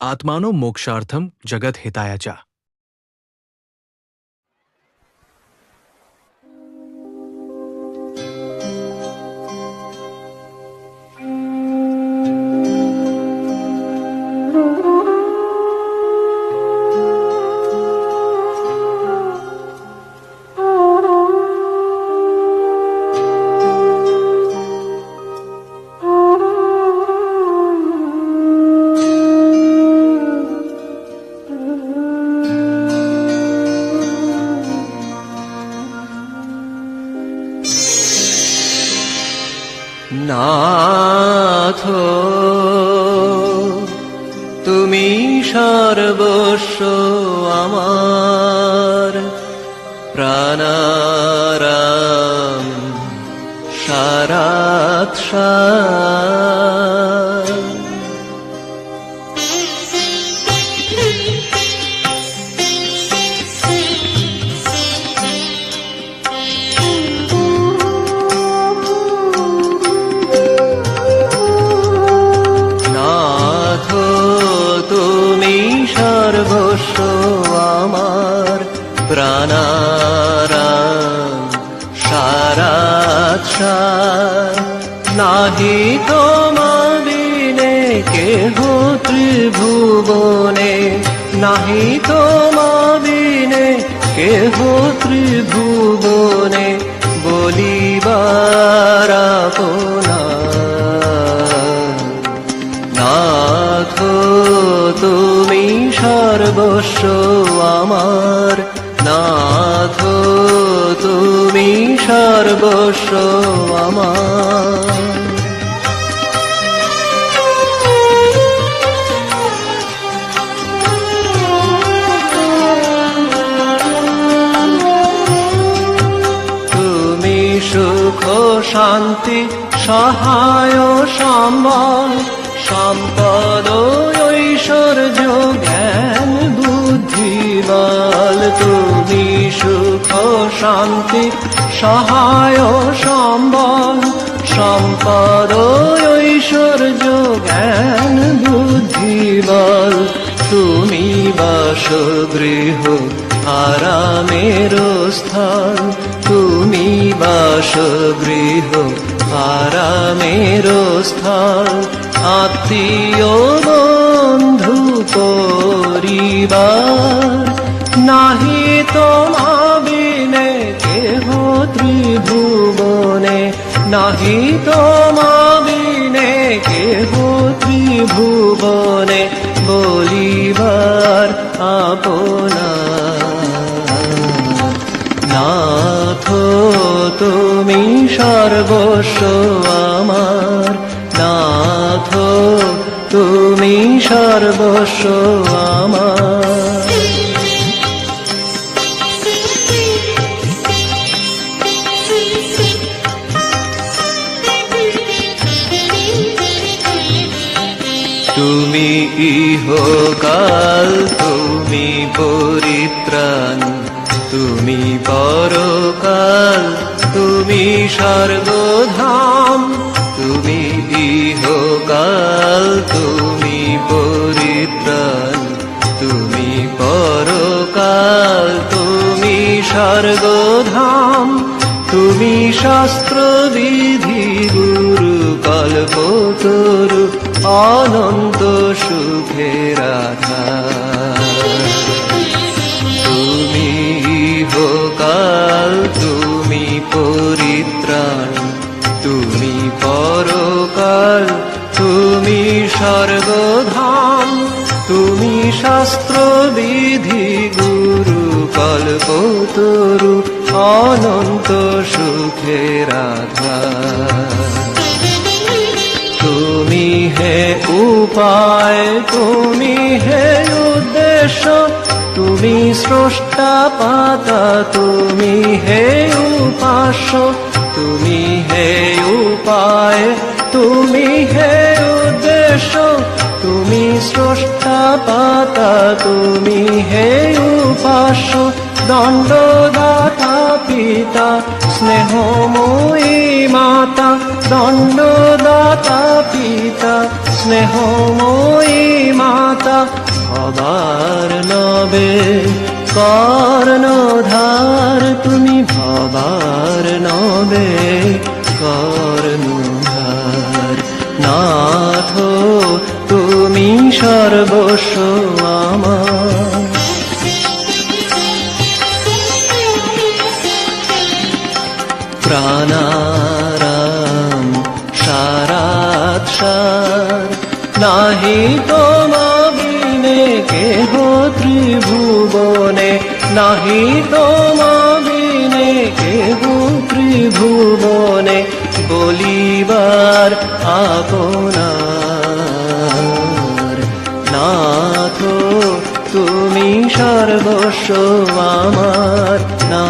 आत्मानो मोक्षार्थम जगत हितायाचा নাথ তুমি সর্বস্ব আমার প্রাণারাম সারাত সার। সর্বস্ব আমার প্রাণারাম। সারাৎসার নাহি তোমাবিনে কেহ ত্রিভুবনে। নাহি তোমাবিনে কেহ ত্রিভুবনে। আমার নাথ তুমি সর্বস্ব আমার। সুখ শান্তি সহায় সম্বল সম্পদ ঐশ্বর্য জ্ঞান বল তুমি সুখ শান্তি, সহায় সম্বল, সম্পদ ঐশ্বর্য, জ্ঞান, বুদ্ধি, বল। তুমি বাসগৃহ, আরামের স্থান তুমি বাসগৃহ, আরামের স্থান আত্মীয় বন্ধু, পরিবার নাহি তোমাবিনে, কেহ ত্রিভুবনে। নাহি তোমাবিনে, কেহ ত্রিভুবনে। বলিবার আপনার নাথ, তুমি সর্বস্ব আমার। নাথ, তুমি সর্বস্ব আমার। তুমি ইহকাল, তুমি পরিত্রাণ, তুমি পরকাল, তুমি স্বর্গধাম তুমি ইহকাল, তুমি পরিত্রাণ, তুমি পরকাল, তুমি স্বর্গধাম তুমি শাস্ত্র বিধি গুরু কল্পতরু অনন্ত সুখের আধার। তুমি হোকাল তুমি পরিত্রাণ, তুমি পরকাল, তুমি স্বর্গধাম, তুমি শাস্ত্র বিধি গুরু কল্পতরু, অনন্ত সুখের আধার। তুমি হে উপায়, তুমি হে উদ্দেশ্য, তুমি স্রষ্টা পাতা, তুমি হে উপাস্য, তুমি হে উপায়, তুমি হে উদ্দেশ্য, তুমি স্রষ্টা পাতা, তুমি হে উপাস্য, দণ্ডদাতা পিতা, স্নেহময়ী মাতা, দণ্ডদাতা স্নেহময়ী মাতা ভবার নবে। কর্ণধার তুমি ভবার নবে। কর্ণধার নাথ, তুমি সর্বস্ব আমার। প্রাণারাম সারাত সার নাহি তোমাবিনে কেহ ত্রিভুবনে, নাহি তোমাবিনে কেহ ত্রিভুবনে বলিবার আপনার। নাথ তুমি সর্বস্ব আমার, না